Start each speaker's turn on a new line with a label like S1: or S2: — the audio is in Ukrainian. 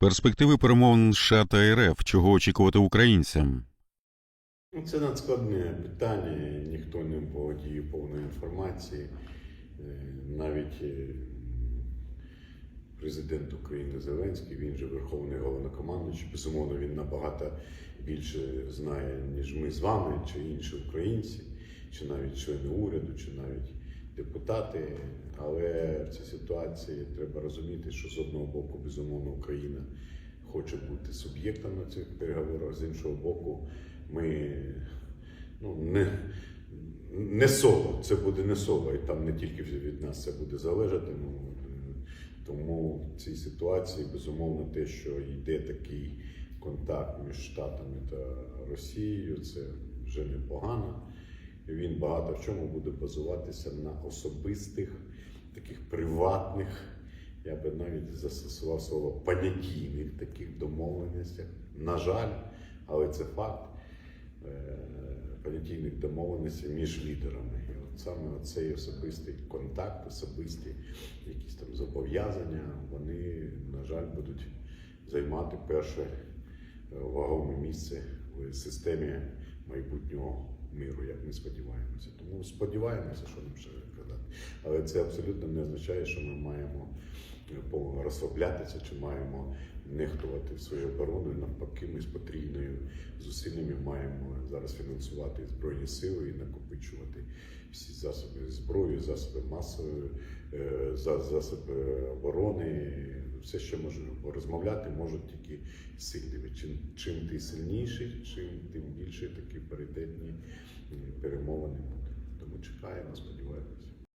S1: Перспективи перемовин США та РФ. Чого очікувати українцям?
S2: Ну, Це надскладне питання, ніхто не володіє повної інформації. Е, Навіть е, президент України Зеленський, він же Верховний головнокомандуючий. Безумовно, він набагато більше знає, ніж ми з вами, чи інші українці, чи навіть члени уряду, чи навіть депутати. Але в цій ситуації треба розуміти, що з одного боку, безумовно, Україна хоче бути суб'єктом на цих переговорах, з іншого боку, ми ну, не, не соло, це буде не соло, і там не тільки від нас це буде залежати. Ну, тому в цій ситуації, безумовно, те, що йде такий контакт між Штатами та Росією, це вже непогано. Він багато в чому буде базуватися на особистих, таких приватних, я би навіть застосував слово понятійних таких домовленостях. На жаль, але це факт е, понятійних домовленостей між лідерами. І от саме цей особистий контакт, особисті якісь там зобов'язання, вони, на жаль, будуть займати перше е, вагоме місце в системі майбутнього миру, як ми сподіваємося. Тому сподіваємося, що нам ще казати. Але це абсолютно не означає, що ми маємо е, розслаблятися чи маємо нехтувати свою оборону. Навпаки, ми з потрійною зусиллями маємо зараз фінансувати збройні сили і накопичувати всі засоби зброї, засоби масової, е, за- засоби оборони. Все, що можемо Бо розмовляти, можуть тільки сильні. Чим, чим ти сильніший, чим тим більше такі паритетні перемовини будуть. Тому чекаємо, сподіваємося.